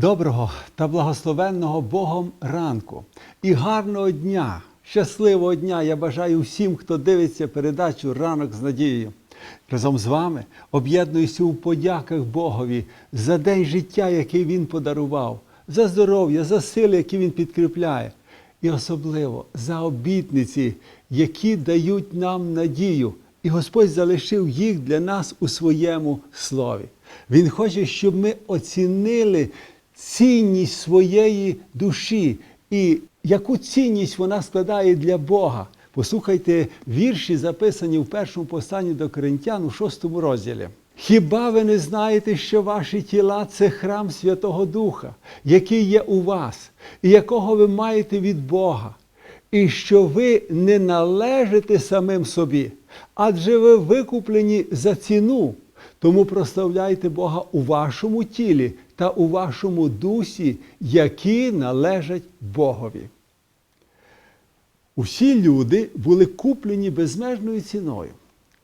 Доброго та благословенного Богом ранку і гарного дня, щасливого дня я бажаю всім, хто дивиться передачу Ранок з надією. Разом з вами об'єднуюся у подяках Богові за день життя, який Він подарував, за здоров'я, за сили, які Він підкріпляє, і особливо за обітниці, які дають нам надію. І Господь залишив їх для нас у своєму слові. Він хоче, щоб ми оцінили цінність своєї душі і яку цінність вона складає для Бога. Послухайте вірші, записані в першому посланні до Коринтян у шостому розділі. Хіба ви не знаєте, що ваші тіла це храм Святого Духа, який є у вас, і якого ви маєте від Бога, і що ви не належите самим собі, адже ви викуплені за ціну. Тому прославляйте Бога у вашому тілі та у вашому дусі, які належать Богові. Усі люди були куплені безмежною ціною,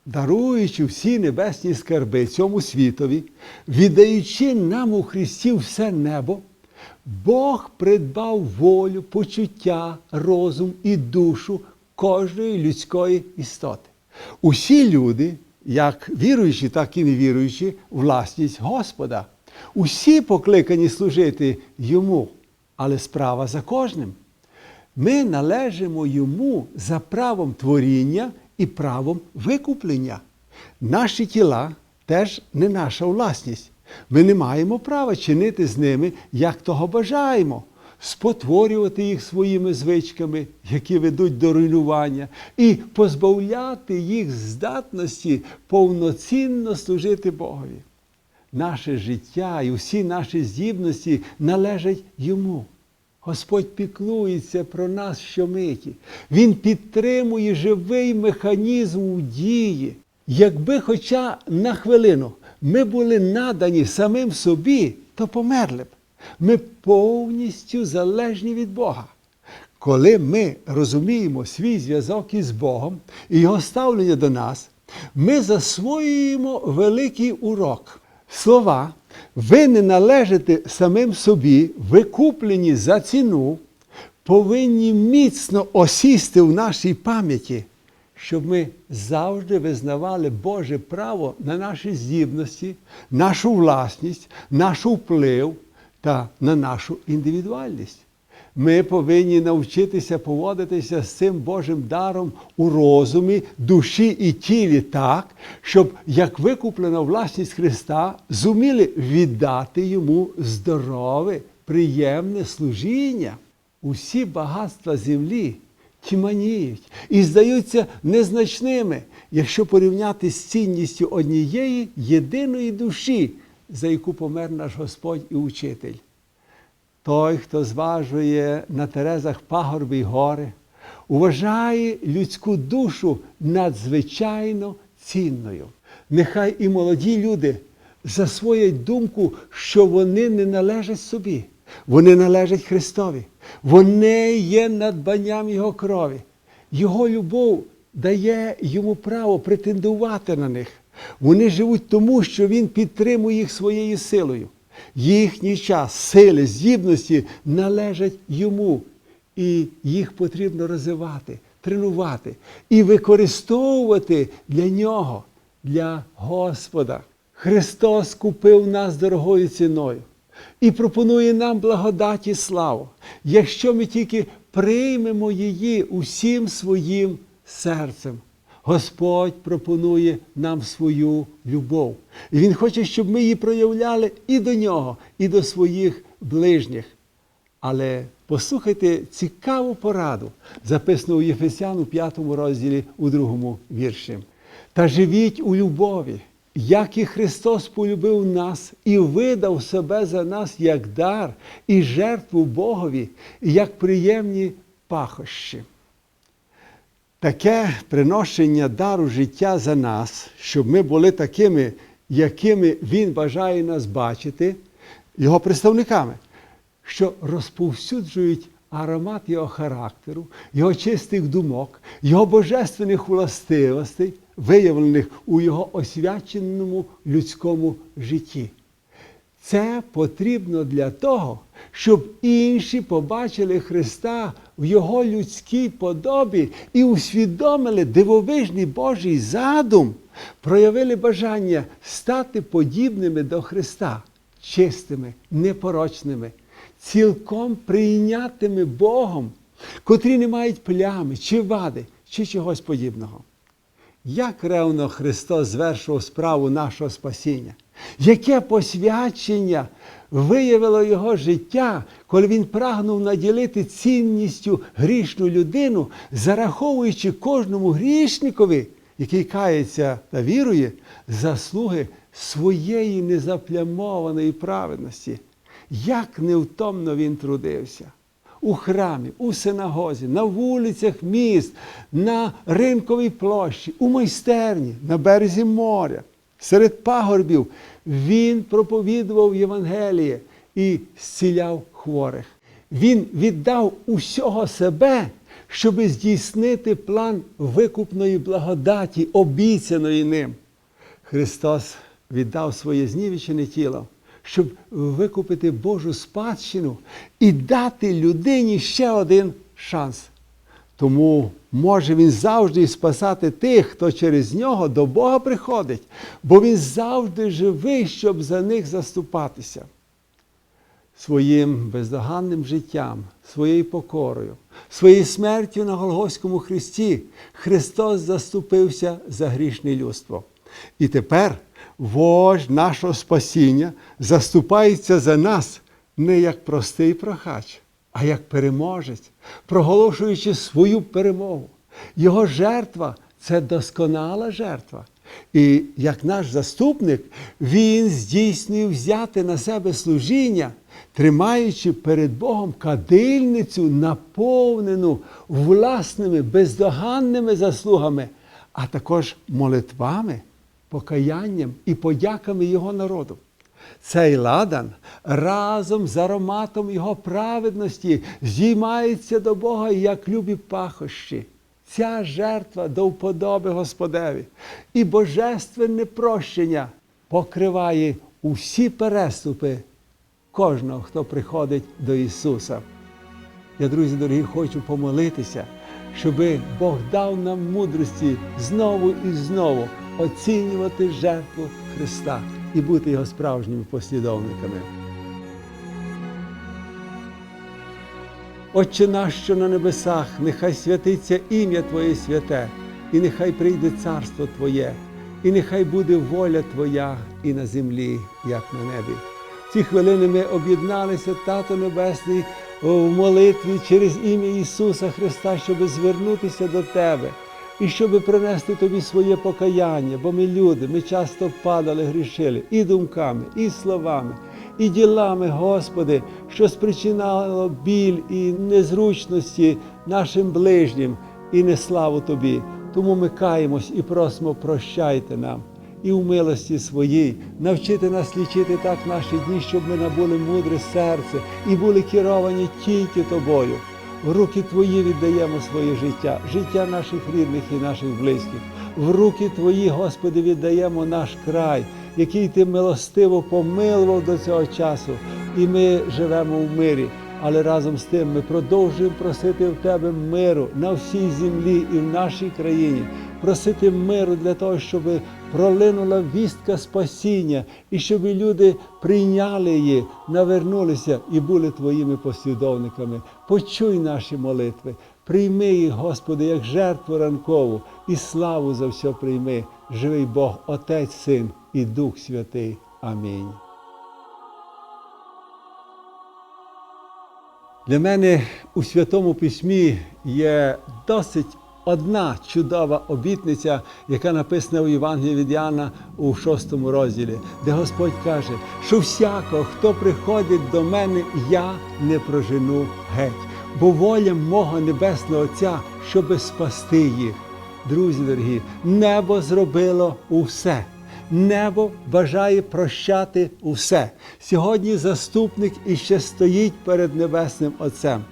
даруючи всі небесні скарби цьому світові, віддаючи нам у Христі все небо, Бог придбав волю, почуття, розум і душу кожної людської істоти. Усі люди, як віруючі, так і невіруючі, власність Господа. Усі покликані служити йому, але справа за кожним. Ми належимо йому за правом творіння і правом викуплення. Наші тіла теж не наша власність. Ми не маємо права чинити з ними, як того бажаємо, спотворювати їх своїми звичками, які ведуть до руйнування, і позбавляти їх здатності повноцінно служити Богові. Наше життя і всі наші здібності належать йому. Господь піклується про нас щомиті. Він підтримує живий механізм у дії. Якби хоча на хвилину ми були надані самим собі, то померли б. Ми повністю залежні від Бога. Коли ми розуміємо свій зв'язок із Богом і Його ставлення до нас, ми засвоюємо великий урок. Слова, ви не належите самим собі, викуплені за ціну, повинні міцно осісти в нашій пам'яті, щоб ми завжди визнавали Боже право на наші здібності, нашу власність, наш вплив та на нашу індивідуальність. Ми повинні навчитися поводитися з цим Божим даром у розумі, душі і тілі так, щоб, як викуплена власність Христа, зуміли віддати йому здорове, приємне служіння. Усі багатства землі тьманіють і здаються незначними, якщо порівняти з цінністю однієї єдиної душі, за яку помер наш Господь і учитель. Той, хто зважує на терезах пагорби й гори, уважає людську душу надзвичайно цінною. Нехай і молоді люди засвоять думку, що вони не належать собі, вони належать Христові, вони є надбанням Його крові. Його любов дає йому право претендувати на них. Вони живуть тому, що Він підтримує їх своєю силою. Їхній час, сили, здібності належать йому, і їх потрібно розвивати, тренувати і використовувати для нього, для Господа. Христос купив нас дорогою ціною і пропонує нам благодать і славу, якщо ми тільки приймемо її усім своїм серцем. Господь пропонує нам свою любов. І Він хоче, щоб ми її проявляли і до нього, і до своїх ближніх. Але послухайте цікаву пораду, записану у Єфесян у 5 розділі у другому вірші. Та живіть у любові, як і Христос полюбив нас і видав себе за нас як дар і жертву Богові, як приємні пахощі. Таке приношення дару життя за нас, щоб ми були такими, якими Він бажає нас бачити, його представниками, що розповсюджують аромат його характеру, його чистих думок, його божественних властивостей, виявлених у його освяченому людському житті. Це потрібно для того, щоб інші побачили Христа в Його людській подобі і усвідомили дивовижний Божий задум, проявили бажання стати подібними до Христа, чистими, непорочними, цілком прийнятими Богом, котрі не мають плями чи вади, чи чогось подібного. Як ревно Христос звершував справу нашого спасіння, яке посвячення виявило Його життя, коли Він прагнув наділити цінністю грішну людину, зараховуючи кожному грішникові, який кається та вірує, заслуги своєї незаплямованої праведності. Як невтомно він трудився у храмі, у синагозі, на вулицях міст, на ринковій площі, у майстерні, на березі моря, серед пагорбів. Він проповідував Євангеліє і зціляв хворих. Він віддав усього себе, щоб здійснити план викупної благодаті, обіцяної ним. Христос віддав своє знівечене тіло, щоб викупити Божу спадщину і дати людині ще один шанс. Тому може він завжди спасати тих, хто через нього до Бога приходить, бо він завжди живий, щоб за них заступатися. Своїм бездоганним життям, своєю покорою, своєю смертю на Голгофському Христі Христос заступився за грішне людство. І тепер вождь нашого спасіння заступається за нас не як простий прохач, а як переможець, проголошуючи свою перемогу. Його жертва це досконала жертва. І як наш заступник, він здійснює взяти на себе служіння, тримаючи перед Богом кадильницю, наповнену власними бездоганними заслугами, а також молитвами, покаянням і подяками Його народу. Цей ладан разом з ароматом його праведності здіймається до Бога як любі пахощі. Ця жертва до вподоби Господеві і божественне прощення покриває усі переступи кожного, хто приходить до Ісуса. Я, друзі дорогі, хочу помолитися, щоб Бог дав нам мудрості знову і знову оцінювати жертву Христа і бути його справжніми послідовниками. Отче наш, що на небесах, нехай святиться ім'я Твоє святе, і нехай прийде царство Твоє, і нехай буде воля Твоя і на землі, як на небі. Ці хвилини ми об'єдналися, Тато Небесний, в молитві через ім'я Ісуса Христа, щоб звернутися до Тебе і щоб принести Тобі своє покаяння, бо ми люди, ми часто падали, грішили і думками, і словами, і ділами, Господи, що спричинало біль і незручності нашим ближнім і неславу Тобі. Тому ми каємось і просимо, прощайте нам. І в милості своїй навчити нас лічити так наші дні, щоб ми набули мудре серце і були керовані тільки тобою. В руки Твої віддаємо своє життя, життя наших рідних і наших близьких. В руки Твої, Господи, віддаємо наш край, який Ти милостиво помилував до цього часу, і ми живемо в мирі. Але разом з тим ми продовжуємо просити в Тебе миру на всій землі і в нашій країні, просити миру для того, щоб пролинула вістка спасіння, і щоб люди прийняли її, навернулися і були Твоїми послідовниками. Почуй наші молитви, прийми їх, Господи, як жертву ранкову, і славу за все прийми. Живий Бог, Отець, Син і Дух Святий. Амінь. Для мене у Святому Письмі є досить одна чудова обітниця, яка написана у Євангелії від Яна у шостому розділі, де Господь каже, що всякого, хто приходить до мене, я не прожену геть, бо воля мого Небесного Отця, щоби спасти їх. Друзі дорогі, небо зробило усе. Небо бажає прощати усе. Сьогодні заступник іще стоїть перед Небесним Отцем,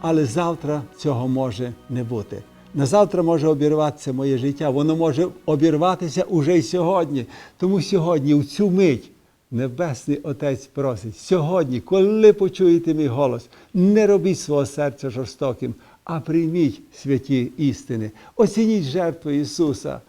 але завтра цього може не бути. На завтра може обірватися моє життя, воно може обірватися уже й сьогодні. Тому сьогодні, в цю мить, Небесний Отець просить сьогодні, коли почуєте мій голос, не робіть свого серця жорстоким, а прийміть святі істини, оцініть жертву Ісуса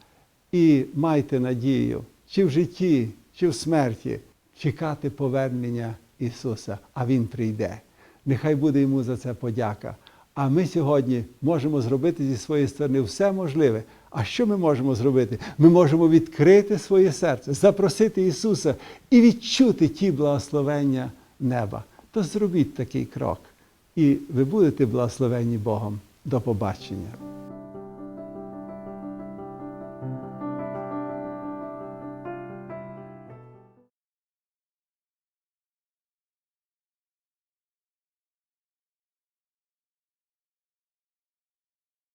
і майте надію, чи в житті, чи в смерті, чекати повернення Ісуса, а Він прийде. Нехай буде йому за це подяка. А ми сьогодні можемо зробити зі своєї сторони все можливе. А що ми можемо зробити? Ми можемо відкрити своє серце, запросити Ісуса і відчути ті благословення неба. То зробіть такий крок, і ви будете благословені Богом. До побачення.